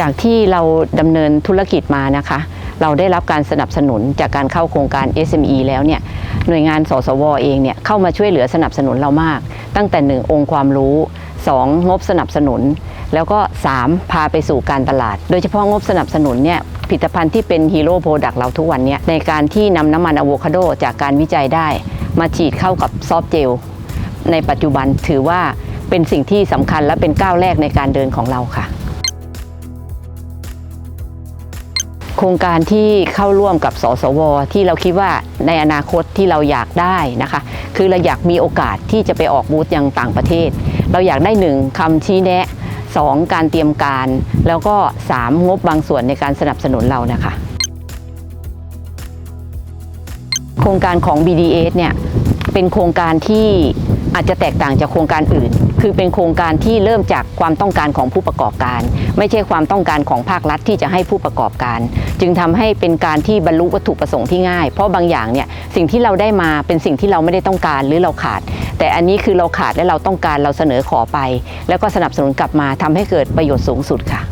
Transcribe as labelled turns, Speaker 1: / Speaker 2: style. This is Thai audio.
Speaker 1: จากที่เราดำเนินธุรกิจมานะคะ เราได้รับการสนับสนุนจากการเข้าโครงการ SME แล้วเนี่ยหน่วยงานสสวเองเนี่ยเข้ามาช่วยเหลือสนับสนุนเรามาก ตั้งแต่ 1 องค์ความรู้ 2 งบสนับสนุน แล้วก็ 3 พาไปสู่การตลาด โดยเฉพาะงบสนับสนุนเนี่ยผลิตภัณฑ์ที่เป็นฮีโร่โปรดักต์เราทุกวันเนี้ในการที่นำน้ำมันอะโวคาโดจากการวิจัยได้ มาฉีดเข้ากับซอฟเจลในปัจจุบันถือว่าเป็นสิ่งที่สำคัญและเป็นก้าวแรกในการเดินของเราค่ะ โครงการที่เข้าร่วมกับสสว ที่เราคิดว่าในอนาคตที่เราอยากได้นะคะ คือเราอยากมีโอกาสที่จะไปออกบูธยังต่างประเทศ เราอยากได้หนึ่งคำชี้แนะสองการเตรียมการ แล้วก็สามงบบางส่วนในการสนับสนุนเรานะคะโครงการของ BDS เนี่ยเป็นโครงการที่อาจจะแตกต่างจากโครงการอื่น คือเป็นโครงการที่เริ่มจากความต้องการของผู้ประกอบการ ไม่ใช่ความต้องการของภาครัฐที่จะให้ผู้ประกอบการ จึงทำให้เป็นการที่บรรลุวัตถุประสงค์ที่ง่าย เพราะบางอย่างเนี่ยสิ่งที่เราได้มาเป็นสิ่งที่เราไม่ได้ต้องการหรือเราขาด แต่อันนี้คือเราขาดและเราต้องการเราเสนอขอไป แล้วก็สนับสนุนกลับมาทำให้เกิดประโยชน์สูงสุดค่ะ